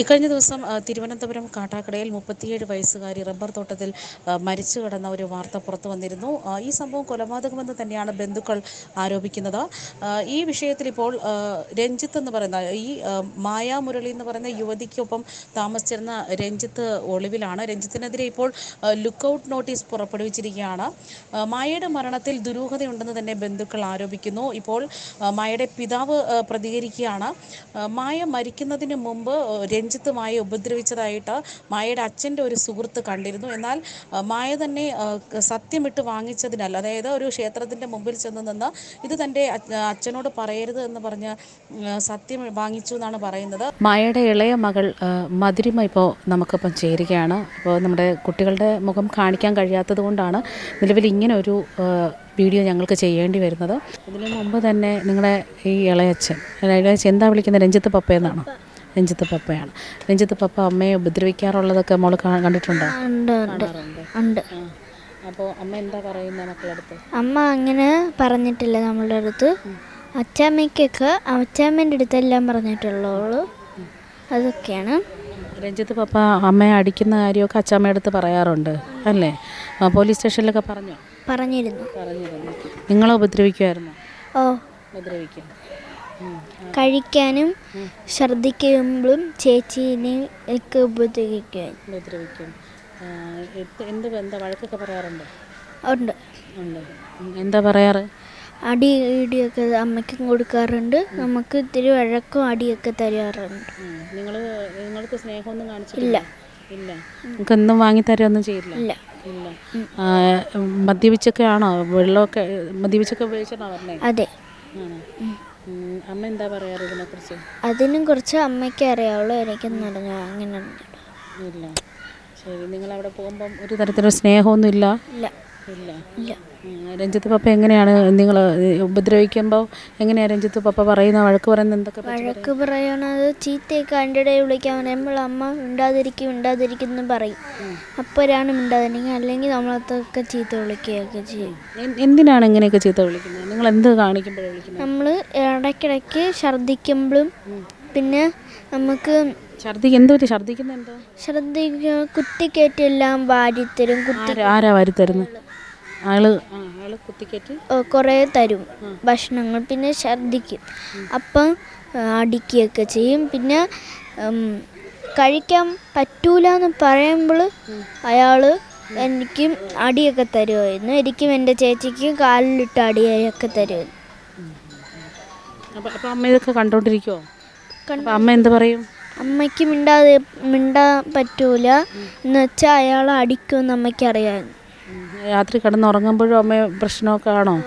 ഇക്കഴിഞ്ഞ ദിവസം തിരുവനന്തപുരം കാട്ടാക്കടയിൽ മുപ്പത്തിയേഴ് വയസ്സുകാരി റബ്ബർ തോട്ടത്തിൽ മരിച്ചു കിടന്ന ഒരു വാർത്ത പുറത്തു വന്നിരുന്നു. ഈ സംഭവം കൊലപാതകമെന്ന് തന്നെയാണ് ബന്ധുക്കൾ ആരോപിക്കുന്നത്. ഈ വിഷയത്തിൽ ഇപ്പോൾ രഞ്ജിത്ത് എന്ന് പറയുന്ന ഈ മായാമുരളി മായാ മുരളി എന്ന് പറയുന്ന യുവതിക്കൊപ്പം താമസിച്ചിരുന്ന രഞ്ജിത്ത് ഒളിവിലാണ്. രഞ്ജിത്തിനെതിരെ ഇപ്പോൾ ലുക്കൌട്ട് നോട്ടീസ് പുറപ്പെടുവിച്ചിരിക്കുകയാണ്. മായയുടെ മരണത്തിൽ ദുരൂഹതയുണ്ടെന്ന് തന്നെ ബന്ധുക്കൾ ആരോപിക്കുന്നു. ഇപ്പോൾ മായയുടെ പിതാവ് പ്രതികരിക്കുകയാണ്. മായ മരിക്കുന്നതിന് മുമ്പ് ആ, രഞ്ജിത്ത് മായ ഉപദ്രവിച്ചതായിട്ട് മായയുടെ അച്ഛന്റെ ഒരു സുഹൃത്ത് കണ്ടിരുന്നു. എന്നാൽ മായ തന്നെ സത്യമിട്ട് വാങ്ങിച്ചതിനല്ല അതായത് ഒരു ക്ഷേത്രത്തിന്റെ മുമ്പിൽ ചെന്ന് നിന്ന് ഇത് തന്റെ അച്ഛനോട് പറയരുത് എന്ന് പറഞ്ഞ് സത്യം വാങ്ങിച്ചു എന്നാണ് പറയുന്നത്. മായയുടെ ഇളയ മകൾ മധുരിമ ഇപ്പോൾ നമുക്കിപ്പം ചേരുകയാണ്. അപ്പോൾ നമ്മുടെ കുട്ടികളുടെ മുഖം കാണിക്കാൻ കഴിയാത്തത് കൊണ്ടാണ് നിലവിൽ ഇങ്ങനെ ഒരു വീഡിയോ ഞങ്ങൾക്ക് ചെയ്യേണ്ടി വരുന്നത്. ഇതിനു മുമ്പ് തന്നെ നിങ്ങളുടെ ഈ ഇളയച്ചൻ ഇളയച്ചൻ എന്താ വിളിക്കുന്നത്? രഞ്ജിത്ത് പപ്പ എന്നാണോ? രഞ്ജിത്ത് പപ്പയാണ്. രഞ്ജിത്ത് പപ്പ അമ്മയെ ഉപദ്രവിക്കാറുള്ളതൊക്കെ മോൾ കാ- കണ്ടിട്ടുണ്ടോ? ഉണ്ട് അപ്പോൾ അമ്മ എന്താ പറയുന്നത് മക്കളടുത്ത് അമ്മ അങ്ങനെ പറഞ്ഞിട്ടില്ല നമ്മളുടെ അടുത്ത്. അച്ചാമ്മയ്ക്കൊക്കെ അച്ചാമ്മേന്റെ അടുത്തെല്ലാം പറഞ്ഞിട്ടുള്ളൂ അതൊക്കെയാണ്. രഞ്ജിത്ത് പപ്പ അമ്മയെ അടിക്കുന്ന കാര്യമൊക്കെ അച്ചാമ്മയുടെ അടുത്ത് പറയാറുണ്ട് അല്ലേ? പോലീസ് സ്റ്റേഷനിലൊക്കെ പറഞ്ഞോ? പറഞ്ഞിരുന്നു. പറഞ്ഞിരുന്നു. നിങ്ങളെ ഉപദ്രവിക്കുമായിരുന്നു ഓ. ഉപദ്രവിക്കും. കഴിക്കാനും ഛർദ്ദിക്കുമ്പോഴും ചേച്ചീനെ ഒക്കെ ഉപദ്രവിക്കാൻ. ഉപദ്രവിക്കും. എന്ത് എന്ത് എന്താ വഴക്കൊക്കെ പറയാറുണ്ടോ? ഉണ്ട്. ഉണ്ട്. എന്താ പറയാറ്? അടി ഇടിയൊക്കെ അമ്മയ്ക്കും കൊടുക്കാറുണ്ട്. നമുക്ക് ഇത്തിരി വഴക്കും അടിയൊക്കെ തരാറുണ്ട്. നിങ്ങൾ നിങ്ങൾക്ക് സ്നേഹമൊന്നും കാണിച്ചിട്ടില്ല? ഇല്ല. നിങ്ങൾക്ക് ഒന്നും വാങ്ങി തരുമൊന്നും ചെയ്യില്ല? ഇല്ല. ഇല്ല. മദ്യപിച്ചൊക്കെ ആണോ? വെള്ളമൊക്കെ മദ്യപിച്ചൊക്കെ ഉപയോഗിച്ചാണോ പറഞ്ഞത് അതെ. അമ്മ എന്താ പറയാറ് ഇതിനെക്കുറിച്ച്? അതിനും കുറച്ച് അമ്മയ്ക്ക് അറിയാവുള്ളൂ എനിക്കൊന്നും അറിഞ്ഞ അങ്ങനെ ഇല്ല. ശരി നിങ്ങൾ അവിടെ പോകുമ്പം ഒരു തരത്തിലുള്ള സ്നേഹമൊന്നും ഇല്ല ഇല്ല. ഇല്ല. ഇല്ല. രഞ്ജിത്ത് പപ്പ എങ്ങനെയാണ് നിങ്ങൾ ഉപദ്രവിക്കുമ്പോൾ എങ്ങനെയാണ് രഞ്ജിത്ത് പപ്പ പറയുന്ന വഴക്ക് പറയുന്നത് എന്തൊക്കെ വഴക്ക് പറയണത് ചീത്തയൊക്കെ അതിന്റെ ഇടയിൽ വിളിക്കാൻ പറയുമ്പോൾ അമ്മ മിണ്ടാതിരിക്കും മിണ്ടാതിരിക്കും എന്ന് പറയും. അപ്പോഴാണ് മിണ്ടാതിരിക്കുക. അല്ലെങ്കിൽ നമ്മളത്തൊക്കെ ചീത്ത വിളിക്കുകയൊക്കെ ചെയ്യും. എന്തിനാണ് ഇങ്ങനെയൊക്കെ ചീത്ത വിളിക്കുന്നത്? നിങ്ങൾ എന്ത് കാണിക്കുമ്പോഴാണ് വിളിക്കുന്നത്? നമ്മൾ ഇടയ്ക്കിടയ്ക്ക് ഛർദ്ദിക്കുമ്പോഴും പിന്നെ നമുക്ക് ഛർദി എന്ത് ഛർദിക്കുന്ന എന്തോ ഛർദ്ദിക്ക കുത്തിക്കയറ്റെല്ലാം വാരിത്തരും. കുത്തി ആരാ ആരാ വാരി തരുന്നത് ആൾ ആൾ കുറേ തരും ഭക്ഷണങ്ങൾ. പിന്നെ ഛർദിക്കും അപ്പം അടിക്കുകയൊക്കെ ചെയ്യും. പിന്നെ കഴിക്കാൻ പറ്റൂല എന്ന് പറയുമ്പോൾ അയാൾ എനിക്കും അടിയൊക്കെ തരുമായിരുന്നു എനിക്കും എന്റെ ചേച്ചിക്കും കാലിലിട്ട് അടിയൊക്കെ തരുമായിരുന്നു അപ്പം അമ്മ ഇതൊക്കെ കണ്ടോണ്ടിരിക്കുവോ? അമ്മ എന്ത് പറയും? അമ്മയ്ക്ക് മിണ്ടാതെ മിണ്ടാൻ പറ്റൂല. എന്ന് വെച്ചാൽ അയാൾ അടിക്കുമെന്ന് അമ്മയ്ക്ക് അറിയാമായിരുന്നു. രാത്രി കിടന്നുറങ്ങുമ്പോഴും അമ്മ പ്രശ്നമൊക്കെ ആണോ.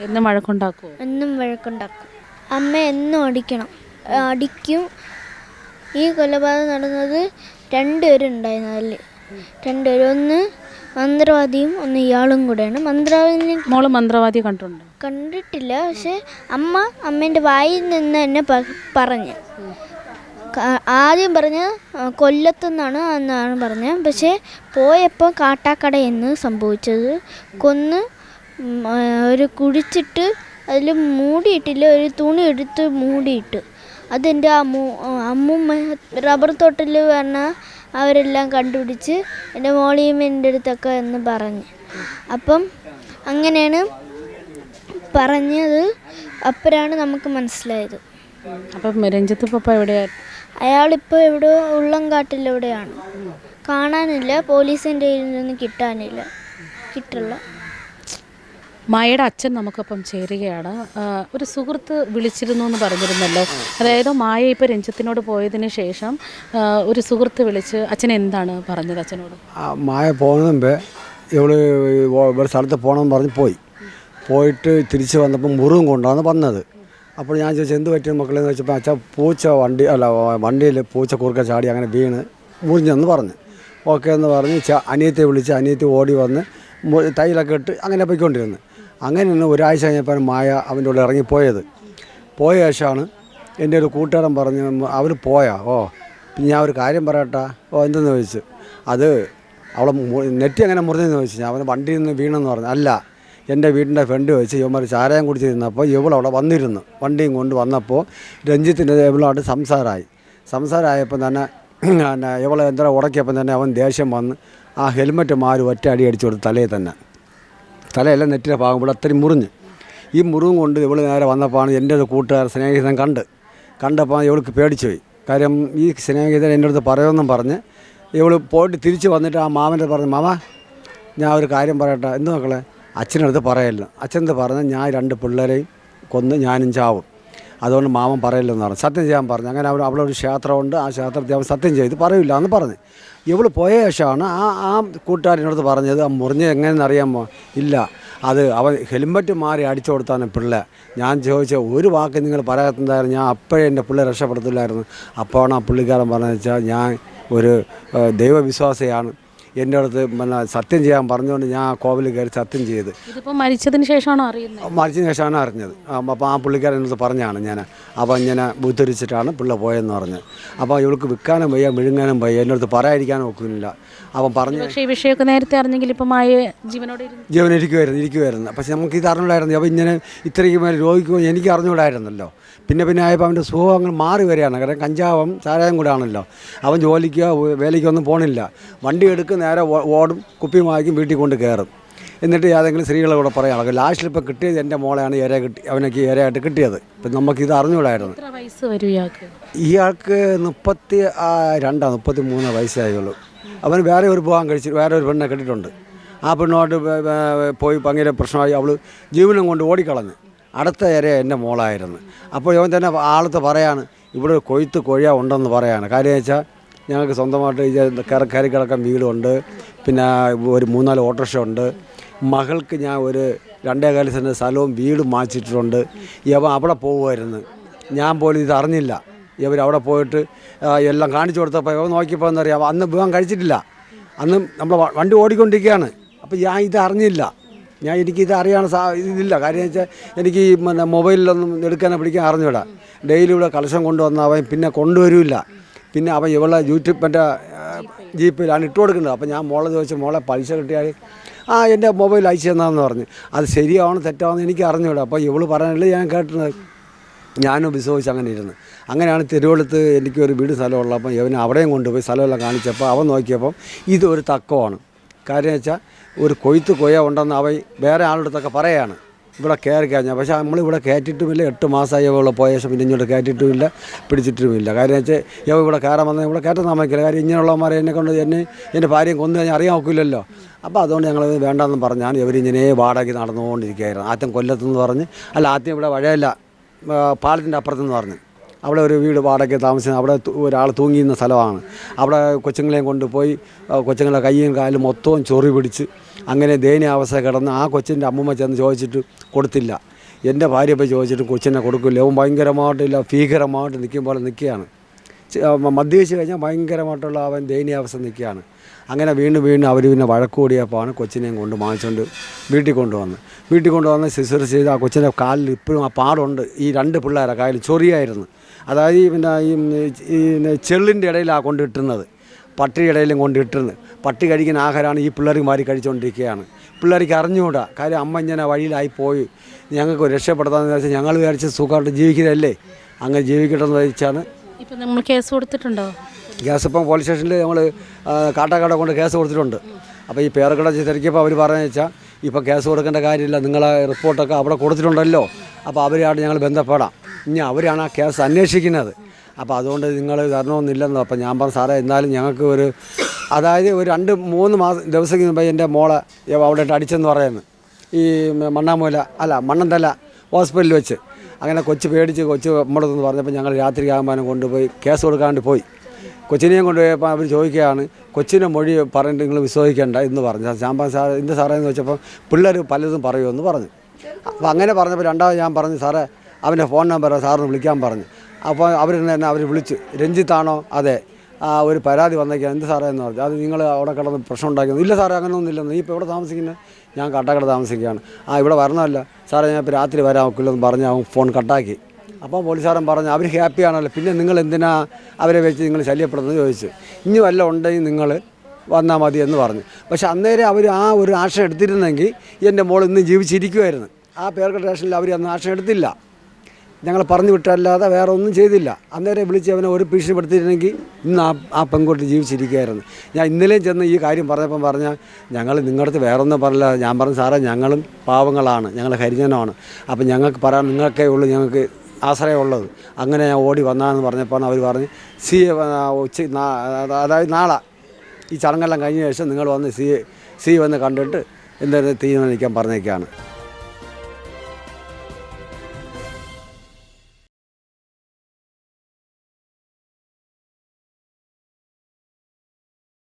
എന്നും വഴക്കുണ്ടാക്കുമോ എന്നും വഴക്കുണ്ടാക്കും. അമ്മ എന്നും അടിക്കണം. അടിക്കും. ഈ കൊലപാതകം നടന്നത് രണ്ടുപേരുണ്ടായിരുന്നു അതിൽ രണ്ടുപേരും. ഒന്ന് മന്ത്രവാദിയും ഒന്ന് ഇയാളും കൂടെയാണ്. മന്ത്രവാദിനെ മോൾ മന്ത്രവാദി കണ്ടിട്ടുണ്ടോ? കണ്ടിട്ടില്ല. പക്ഷെ അമ്മ അമ്മേന്റെ വായിൽ നിന്ന് തന്നെ പറഞ്ഞു. ആദ്യം പറഞ്ഞ് കൊല്ലത്തുനിന്നാണ് എന്നാണ് പറഞ്ഞത് പക്ഷേ പോയപ്പോൾ കാട്ടാക്കട എന്ന് സംഭവിച്ചത്. കൊന്ന് ഒരു കുഴിച്ചിട്ട് അതിൽ മൂടിയിട്ടില്ല ഒരു തുണി എടുത്ത് മൂടിയിട്ട്. അതെന്റെ അമ്മു അമ്മുമ്മ റബ്ബർ തോട്ടിൽ വന്ന അവരെല്ലാം കണ്ടുപിടിച്ച് എന്റെ മോളിയും എന്റെ അടുത്തൊക്കെ എന്ന് പറഞ്ഞ്. അപ്പം അങ്ങനെയാണ് പറഞ്ഞത്. അപ്പോഴാണ് നമുക്ക് മനസ്സിലായത്. അപ്പം രഞ്ജിത്ത് പപ്പ എവിടെയാണ് അയാളിപ്പോൾ എവിടെയോ ഉള്ളംകാട്ടിലെവിടെയാണ്. കാണാനില്ല പോലീസിന്റെ കയ്യിൽ നിന്ന് കിട്ടാനില്ല. കിട്ടില്ല. മായയുടെ അച്ഛൻ നമുക്കൊപ്പം ചേരുകയാണ്. ഒരു സുഹൃത്ത് വിളിച്ചിരുന്നു എന്ന് പറഞ്ഞിരുന്നല്ലോ. അതായത് മായ ഇപ്പോൾ രഞ്ജിത്തിനോട് പോയതിന് ശേഷം ഒരു സുഹൃത്ത് വിളിച്ച് അച്ഛൻ എന്താണ് പറഞ്ഞത് അച്ഛനോട്? ആ മായ പോകുന്ന മുമ്പേ ഇവൾ ഇവിടെ സ്ഥലത്ത് പോകണമെന്ന് പറഞ്ഞ് പോയി. പോയിട്ട് തിരിച്ച് വന്നപ്പോൾ മുറിവും കൊണ്ടാണ് വന്നത്. അപ്പോൾ ഞാൻ ചോദിച്ചു എന്ത് പറ്റിയ മക്കളെന്ന് വെച്ചപ്പോൾ അച്ഛാ പൂച്ച വണ്ടി അല്ല വണ്ടിയിൽ പൂച്ച കുറുക്ക ചാടി അങ്ങനെ വീണ് മുറിഞ്ഞെന്ന് പറഞ്ഞു. ഓക്കെ എന്ന് പറഞ്ഞ് അനിയത്തെ വിളിച്ച് അനിയത്തി ഓടി വന്ന് തൈലൊക്കെ ഇട്ട് അങ്ങനെ പോയിക്കൊണ്ടിരുന്നു. അങ്ങനെയാണ് ഒരാഴ്ച കഴിഞ്ഞപ്പോൾ മായ അവന്റെ കൂടെ ഇറങ്ങിപ്പോയത് പോയ ശേഷമാണ് എന്റെ ഒരു കൂട്ടുകാരൻ പറഞ്ഞു അവർ പോയാ? ഓ ഞാൻ ഒരു കാര്യം പറയട്ടാ? ഓ എന്തെന്ന് ചോദിച്ചു? അത് അവളെ നെറ്റി അങ്ങനെ മുറിഞ്ഞെന്ന് ചോദിച്ചു. ഞാൻ അവൻ വണ്ടിയിൽ നിന്ന് വീണെന്ന് പറഞ്ഞു. അല്ല എന്റെ വീടിന്റെ ഫ്രണ്ട് വെച്ച് ഇവന്മാർ ചാരായം കുടിച്ചിരുന്നപ്പോൾ ഇവളവിടെ വന്നിരുന്നു. വണ്ടിയും കൊണ്ട് വന്നപ്പോൾ രഞ്ജിത്തിന്റെ ഇവളോട് സംസാരമായി. സംസാരമായപ്പോൾ തന്നെ പിന്നെ ഇവളെ എന്തോ ഉടക്കിയപ്പം തന്നെ അവൻ ദേഷ്യം വന്ന് ആ ഹെൽമെറ്റ് മാറി ഒറ്റ അടി അടിച്ചു കൊടുത്തു തലയിൽ തന്നെ. തലയെല്ലാം നെറ്റിലെ ഭാഗം ഇവിടെ അത്രയും മുറിഞ്ഞ്. ഈ മുറിവും കൊണ്ട് ഇവൾ നേരെ വന്നപ്പോൾ എന്റെ ഒരു കൂട്ടുകാർ സ്നേഹിതൻ കണ്ട്. കണ്ടപ്പോൾ ഇവൾക്ക് പേടിച്ചു പോയി. കാര്യം ഈ സ്നേഹിതൻ എന്റെ അടുത്ത് പറയുമെന്നും പറഞ്ഞ് ഇവൾ പോയിട്ട് തിരിച്ച് വന്നിട്ട് ആ മാമന്റെ പറഞ്ഞു മാമ ഞാൻ ഒരു കാര്യം പറയട്ടെ. എന്ത് മക്കളെ? അച്ഛനടുത്ത് പറയല്ല അച്ഛനടുത്ത് പറഞ്ഞ്? ഞാൻ രണ്ട് പിള്ളേരെയും കൊന്ന് ഞാനും ചാവും. അതുകൊണ്ട് മാമൻ പറയില്ലെന്ന് പറഞ്ഞു. സത്യം ചെയ്യാൻ പറഞ്ഞു. അങ്ങനെ അവർ അവിടെ ഒരു ക്ഷേത്രമുണ്ട്. ആ ക്ഷേത്രത്തിൽ അവൻ സത്യം ചെയ്ത്. പറയില്ല എന്ന് പറഞ്ഞു. ഇവൾ പോയ ശേഷമാണ് ആ ആ കൂട്ടുകാരനടുത്ത് പറഞ്ഞത് ആ മുറിഞ്ഞ് എങ്ങനെയെന്ന് അറിയാമോ? ഇല്ല. അത് അവൻ ഹെൽമറ്റ് മാറി അടിച്ചു കൊടുത്താണ് പിള്ളേ. ഞാൻ ചോദിച്ച ഒരു വാക്ക് നിങ്ങൾ പറയാത്തതായിരുന്നു ഞാൻ അപ്പോഴേ എന്റെ പിള്ളേ രക്ഷപ്പെടുത്തില്ലായിരുന്നു. അപ്പോഴാണ് ആ പുള്ളിക്കാരൻ പറഞ്ഞത് വെച്ചാൽ ഞാൻ ഒരു ദൈവവിശ്വാസിയാണ്. എന്റെ അടുത്ത് പിന്നെ സത്യം ചെയ്യാൻ പറഞ്ഞുകൊണ്ട് ഞാൻ ആ കോവിൽ കയറി സത്യം ചെയ്ത്. ഇതിപ്പോൾ മരിച്ചതിന് ശേഷമാണ് അറിയുന്നത്? മരിച്ചതിന് ശേഷമാണ് അറിഞ്ഞത്. അപ്പോൾ ആ പുള്ളിക്കാരൻ അടുത്ത് പറഞ്ഞാണ് ഞാൻ അപ്പോൾ ഇങ്ങനെ ബുദ്ധരിച്ചിട്ടാണ് പിള്ള പോയെന്ന് പറഞ്ഞത് അപ്പോൾ ഇവൾക്ക് വിൽക്കാനും വയ്യ വിഴുങ്ങാനും വയ്യ എന്റെ അടുത്ത് പറയാതിരിക്കാനും ഒക്കില്ല. അവൻ പറഞ്ഞു പക്ഷേ ഈ വിഷയമൊക്കെ നേരത്തെ അറിഞ്ഞെങ്കിൽ ഇപ്പം മായ ജീവനോട് ജീവനിരിക്കുമായിരുന്നു ഇരിക്കുമായിരുന്നു പക്ഷെ നമുക്ക് ഇത് അറിഞ്ഞൂടായിരുന്നു. അപ്പോൾ ഇങ്ങനെ ഇത്രയ്ക്ക് മേലെ രോഗിക്ക് എനിക്ക് അറിഞ്ഞൂടായിരുന്നല്ലോ. പിന്നെ പിന്നെ ആയപ്പോൾ അവന്റെ സ്വഭാവങ്ങൾ അങ്ങ് മാറി വരികയാണ്. കാരണം കഞ്ചാവും ചാരായം കൂടെ ആണല്ലോ അവൻ ജോലിക്കോ വേലയ്ക്കൊന്നും പോണില്ല. വണ്ടി എടുക്കും നേരെ ഓടും കുപ്പി വാങ്ങിക്കും വീട്ടിൽ കൊണ്ട് കയറും. എന്നിട്ട് ഏതെങ്കിലും സ്ത്രീകളെ കൂടെ പറയാം. ലാസ്റ്റിൽ ഇപ്പോൾ കിട്ടിയത് എന്റെ മോളെയാണ് ഇര കിട്ടി അവനൊക്കെ ഇരയായിട്ട് കിട്ടിയത്. ഇപ്പം നമുക്കിത് അറിഞ്ഞുകൂടായിരുന്നു എത്ര വയസ്സ് വരും ഇയാൾക്ക്? ഇയാൾക്ക് മുപ്പത്തി രണ്ടാണ് രണ്ടാ മുപ്പത്തി മൂന്ന് വയസ്സായുള്ളൂ അവൻ വേറെ ഒരു പോകാൻ കഴിച്ചു വേറെ ഒരു പെണ്ണെ കെട്ടിട്ടുണ്ട് ആ പെണ്ണോട്ട് പോയി ഭയങ്കര പ്രശ്നമായി. അവൾ ജീവനം കൊണ്ട് ഓടിക്കളഞ്ഞു. അടുത്ത ഇര എന്റെ മോളായിരുന്നു. അപ്പോൾ ഇവൻ തന്നെ ആളത്ത് പറയാണ് ഇവിടെ കൊയ്ത്ത് കൊഴിയ ഉണ്ടെന്ന് പറയാണ്. കാര്യം വെച്ചാൽ ഞങ്ങൾക്ക് സ്വന്തമായിട്ട് ഇത് കയറി കിടക്കാൻ വീടുണ്ട്. പിന്നെ ഒരു മൂന്നാൽ ഓട്ടോറിക്ഷ ഉണ്ട്. മകൾക്ക് ഞാൻ ഒരു രണ്ടേ കാലം സെന്റ് സ്ഥലവും വീടും മാച്ചിട്ടുണ്ട് ഇവ അവിടെ പോകുമായിരുന്നു ഞാൻ പോലും ഇത് അറിഞ്ഞില്ല. ഇവർ അവിടെ പോയിട്ട് എല്ലാം കാണിച്ചു കൊടുത്തപ്പോൾ ഇവ നോക്കിയപ്പോൾ എന്താ പറയുക അന്ന് വിവാഹം കഴിച്ചിട്ടില്ല. അന്ന് നമ്മൾ വണ്ടി ഓടിക്കൊണ്ടിരിക്കുകയാണ്. അപ്പോൾ ഞാൻ ഇത് അറിഞ്ഞില്ല. ഞാൻ എനിക്കിത് അറിയാൻ സാ ഇതില്ല. കാര്യം വെച്ചാൽ എനിക്ക് ഈ പിന്നെ മൊബൈലിലൊന്നും എടുക്കാനോ പിടിക്കാൻ അറിഞ്ഞൂടാ. ഡെയിലി ഇവിടെ കളക്ഷൻ കൊണ്ടുവന്ന അവൻ പിന്നെ കൊണ്ടുവരില്ല. പിന്നെ അവൻ ഇവളെ യൂട്യൂബ് മറ്റേ ജീപ്പിലാണ് ഇട്ട് കൊടുക്കുന്നത്. അപ്പോൾ ഞാൻ മോളെ ചോദിച്ചു മോളെ പൈസ കിട്ടിയാൽ ആ എന്റെ മൊബൈൽ അയച്ചു തന്നാന്ന് പറഞ്ഞു. അത് ശരിയാവണം തെറ്റാവണം എനിക്ക് അറിഞ്ഞൂടാ. അപ്പോൾ ഇവൾ പറയാനുള്ള ഞാൻ കേട്ടത്. ഞാനും വിശ്വസിച്ച് അങ്ങനെ ഇരുന്ന്. അങ്ങനെയാണ് തിരുവള്ളത്ത് എനിക്കൊരു വീട് സ്ഥലമുള്ളത് അപ്പം ഇവൻ അവിടെയും കൊണ്ടുപോയി സ്ഥലമെല്ലാം കാണിച്ചപ്പോൾ അവൻ നോക്കിയപ്പം ഇതൊരു തക്കമാണ്. കാര്യം വെച്ചാൽ ഒരു കൊയ്ത്ത് കൊയ്യ ഉണ്ടെന്ന് അവ വേറെ ആളുടെ അടുത്തൊക്കെ പറയാണ്. ഇവിടെ കയറി കഴിഞ്ഞാൽ പക്ഷേ നമ്മളിവിടെ കയറ്റിട്ടുമില്ല. എട്ട് മാസമായി ഇവിടെ പോയ ശേഷം പിന്നെ ഇങ്ങോട്ട് കയറ്റിട്ടുമില്ല പിടിച്ചിട്ടുമില്ല. കാര്യം വെച്ചാൽ ഇവ ഇവിടെ കയറാൻ വന്നാൽ ഇവിടെ കയറ്റാൻ താമസിക്കില്ല കാര്യം ഇങ്ങനെയുള്ളവന്മാരെ എന്നെ കൊണ്ട് എന്നെ എന്റെ ഭാര്യയും കൊന്നു കഴിഞ്ഞാൽ അറിയാൻ ഒക്കില്ലല്ലോ. അപ്പോൾ അതുകൊണ്ട് ഞങ്ങൾ വേണ്ടെന്ന് പറഞ്ഞാൽ ഇവരിങ്ങനെ വാടകയ്ക്ക് നടന്നുകൊണ്ടിരിക്കുകയായിരുന്നു. ആദ്യം കൊല്ലത്തെന്ന് പറഞ്ഞ് അല്ല ആദ്യം ഇവിടെ വഴയല്ല പാലത്തിന്റെ അപ്പുറത്തെന്ന് പറഞ്ഞു. അവിടെ ഒരു വീട് വാടകയ്ക്ക് താമസിക്കുന്ന അവിടെ ഒരാൾ തൂങ്ങിയുന്ന സ്ഥലമാണ്. അവിടെ കൊച്ചുങ്ങളെയും കൊണ്ടുപോയി കൊച്ചുങ്ങളെ കൈയും കാലും മൊത്തവും ചൊറി പിടിച്ച് അങ്ങനെ ദയനീയ അവസ്ഥ കിടന്ന് ആ കൊച്ചിന്റെ അമ്മമ്മ ചെന്ന് ചോദിച്ചിട്ട് കൊടുത്തില്ല. എന്റെ ഭാര്യ പോയി ചോദിച്ചിട്ട് കൊച്ചിനെ കൊടുക്കില്ല. അവൻ ഭയങ്കരമായിട്ടില്ല ഭീകരമായിട്ട് നിൽക്കും പോലെ നിൽക്കുകയാണ്. മദ്യപിച്ച് കഴിഞ്ഞാൽ ഭയങ്കരമായിട്ടുള്ള അവൻ ദയനീയാവസ്ഥ നിൽക്കുകയാണ്. അങ്ങനെ വീണ്ടും വീണ്ടും അവർ പിന്നെ വഴക്കൂടിയപ്പോഴാണ് കൊച്ചിനെയും കൊണ്ട് വാങ്ങിച്ചുകൊണ്ട് വീട്ടിൽ കൊണ്ടുവന്ന്. വീട്ടിൽ കൊണ്ടുവന്ന് ശുശ്രൂഷ ചെയ്ത് ആ കൊച്ചിന്റെ കാലിൽ ഇപ്പോഴും ആ പാടുണ്ട്. ഈ രണ്ട് പിള്ളേരെ കാലിൽ ചൊറിയായിരുന്നു. അതായത് പിന്നെ ഈ ചെള്ളിന്റെ ഇടയിലാണ് കൊണ്ടിട്ടുന്നത് പട്ടിയുടെ ഇടയിലും കൊണ്ടിട്ടുന്നത് പട്ടി കഴിക്കുന്ന ആഹാരമാണ് ഈ പിള്ളേർക്ക് മാറി കഴിച്ചുകൊണ്ടിരിക്കുകയാണ് പിള്ളേർക്ക് അറിഞ്ഞുകൂടാ. കാര്യം അമ്മ ഇങ്ങനെ വഴിയിലായി പോയി. ഞങ്ങൾക്ക് രക്ഷപ്പെടുത്താമെന്ന് വെച്ചാൽ ഞങ്ങൾ വിചാരിച്ച് സുഖമായിട്ട് ജീവിക്കുന്നതല്ലേ? അങ്ങനെ ജീവിക്കട്ടെന്ന് വെച്ചാണ് ഇപ്പം നമ്മൾ കേസ് കൊടുത്തിട്ടുണ്ടോ? ഗ്യാസ് ഇപ്പം പോലീസ് സ്റ്റേഷനിൽ നമ്മൾ കാട്ടാക്കട കൊണ്ട് കേസ് കൊടുത്തിട്ടുണ്ട്. അപ്പോൾ ഈ പേരക്കട തിരക്കിയപ്പോൾ അവർ പറഞ്ഞു വെച്ചാൽ ഇപ്പം കേസ് കൊടുക്കേണ്ട കാര്യമില്ല നിങ്ങളെ റിപ്പോർട്ടൊക്കെ അവിടെ കൊടുത്തിട്ടുണ്ടല്ലോ. അപ്പോൾ അവരെയാണ് ഞങ്ങൾ ബന്ധപ്പെടാം. ഇനി അവരാണ് ആ കേസ് അന്വേഷിക്കുന്നത്. അപ്പോൾ അതുകൊണ്ട് നിങ്ങൾ തരണമെന്നില്ലെന്നോ അപ്പോൾ ഞാൻ പറഞ്ഞു സാറേ എന്നാലും ഞങ്ങൾക്ക് ഒരു അതായത് ഒരു രണ്ട് മൂന്ന് മാസം ദിവസം മുമ്പ് എന്റെ മോളെ അവിടെ അടിച്ചെന്ന് പറയുന്നത് ഈ മണ്ണാമൂല അല്ല മണ്ണന്തല ഹോസ്പിറ്റലിൽ വെച്ച്. അങ്ങനെ കൊച്ച് പേടിച്ച് കൊച്ച് നമ്മളടുത്ത് പറഞ്ഞപ്പോൾ ഞങ്ങൾ രാത്രി ആകുമ്പോൾ കൊണ്ടുപോയി കേസ് കൊടുക്കാണ്ട് പോയി. കൊച്ചിനെയും കൊണ്ടുപോയപ്പോൾ അവർ ചോദിക്കുകയാണ് കൊച്ചിന്റെ മൊഴി പറഞ്ഞിട്ട് നിങ്ങൾ വിശ്വസിക്കേണ്ട എന്ന് പറഞ്ഞു. ചാമ്പാൻ സാർ എന്ത് സാറേ? എന്ന് വെച്ചപ്പോൾ പിള്ളേർ പലതും പറയുമെന്ന് പറഞ്ഞു. അപ്പോൾ അങ്ങനെ പറഞ്ഞപ്പോൾ രണ്ടാമത് ഞാൻ പറഞ്ഞു സാറേ അവന്റെ ഫോൺ നമ്പർ സാറിന് വിളിക്കാൻ പറഞ്ഞു. അപ്പോൾ അവർ തന്നെ അവർ വിളിച്ചു രഞ്ജിത്താണോ? അതെ. ഒരു പരാതി വന്നേക്കാം. എന്ത് സാറേ എന്ന് പറഞ്ഞു. അത് നിങ്ങൾ അവിടെ കിടന്ന് പ്രശ്നം ഉണ്ടാക്കിയത് ഇല്ല സാറേ അങ്ങനെയൊന്നും ഇല്ലെന്ന്. നീ ഇപ്പോൾ ഇവിടെ താമസിക്കുന്നത് ഞാൻ കട്ടാക്കട താമസിക്കുകയാണ്. ആ ഇവിടെ വരണമല്ല. സാറേ ഞാൻ ഇപ്പോൾ രാത്രി വരാൻ ഒക്കില്ലെന്ന് പറഞ്ഞ് അവൻ ഫോൺ കട്ടാക്കി. അപ്പോൾ പോലീസുകാരൻ പറഞ്ഞു അവർ ഹാപ്പിയാണല്ലോ പിന്നെ നിങ്ങൾ എന്തിനാ അവരെ വെച്ച് നിങ്ങൾ ശല്യപ്പെടുന്നത്? ചോദിച്ചു. ഇനി വല്ല ഉണ്ടെങ്കിൽ നിങ്ങൾ വന്നാൽ മതി എന്ന് പറഞ്ഞു. പക്ഷെ അന്നേരം അവർ ആ ഒരു ആക്ഷൻ എടുത്തിരുന്നെങ്കിൽ എന്റെ മോൾ ഇന്ന് ജീവിച്ചിരിക്കുമായിരുന്നു ആ പേർക്ക് സ്റ്റേഷനിൽ അവർ അന്ന് ആക്ഷൻ എടുത്തില്ല. ഞങ്ങൾ പറഞ്ഞു വിട്ടല്ലാതെ വേറെ ഒന്നും ചെയ്തില്ല. അന്നേരം വിളിച്ച് അവനെ ഒരു ഭീഷണിപ്പെടുത്തിയിരുന്നെങ്കിൽ ഇന്ന് ആ ആ പെൺകുട്ടി ജീവിച്ചിരിക്കുകയായിരുന്നു. ഞാൻ ഇന്നലെയും ചെന്ന് ഈ കാര്യം പറഞ്ഞപ്പം പറഞ്ഞാൽ ഞങ്ങൾ നിങ്ങളുടെ അടുത്ത് വേറെ ഒന്നും പറഞ്ഞില്ല. ഞാൻ പറഞ്ഞു സാറേ ഞങ്ങളും പാവങ്ങളാണ്. ഞങ്ങൾ ഹരിജനമാണ്. അപ്പം ഞങ്ങൾക്ക് പറയാൻ നിങ്ങൾക്കേ ഉള്ളൂ ഞങ്ങൾക്ക് ആശ്രയമുള്ളത് അങ്ങനെ ഞാൻ ഓടി വന്നാന്ന് പറഞ്ഞപ്പോൾ അവർ പറഞ്ഞ് സി എ ഉച്ച അതായത് നാളെ ഈ ചടങ്ങെല്ലാം കഴിഞ്ഞ ശേഷം നിങ്ങൾ വന്ന് സി സി വന്ന് കണ്ടിട്ട് എന്തായാലും തീരുമാനിക്കാൻ പറഞ്ഞേക്കാണ്.